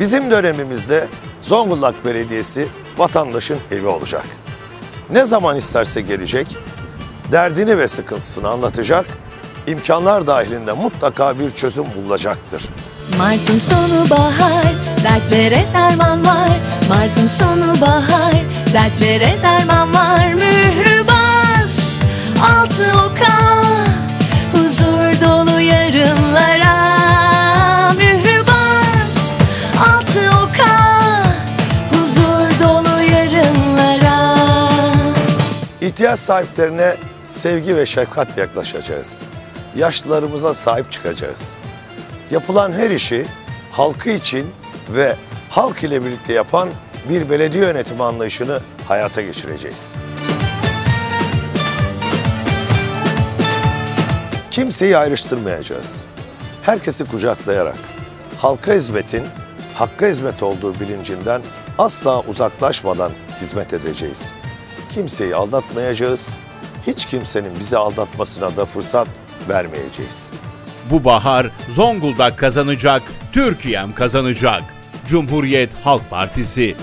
Bizim dönemimizde Zonguldak Belediyesi vatandaşın evi olacak. Ne zaman isterse gelecek, derdini ve sıkıntısını anlatacak, imkanlar dahilinde mutlaka bir çözüm bulacaktır. Mart'ın sonu bahar, dertlere derman var. Mart'ın sonu bahar, dertlere derman var. Mührü İhtiyaç sahiplerine sevgi ve şefkatle yaklaşacağız. Yaşlılarımıza sahip çıkacağız. Yapılan her işi halkı için ve halk ile birlikte yapan bir belediye yönetimi anlayışını hayata geçireceğiz. Kimseyi ayrıştırmayacağız. Herkesi kucaklayarak halka hizmetin hakka hizmet olduğu bilincinden asla uzaklaşmadan hizmet edeceğiz. Kimseyi aldatmayacağız. Hiç kimsenin bizi aldatmasına da fırsat vermeyeceğiz. Bu bahar Zonguldak kazanacak, Türkiye'm kazanacak. Cumhuriyet Halk Partisi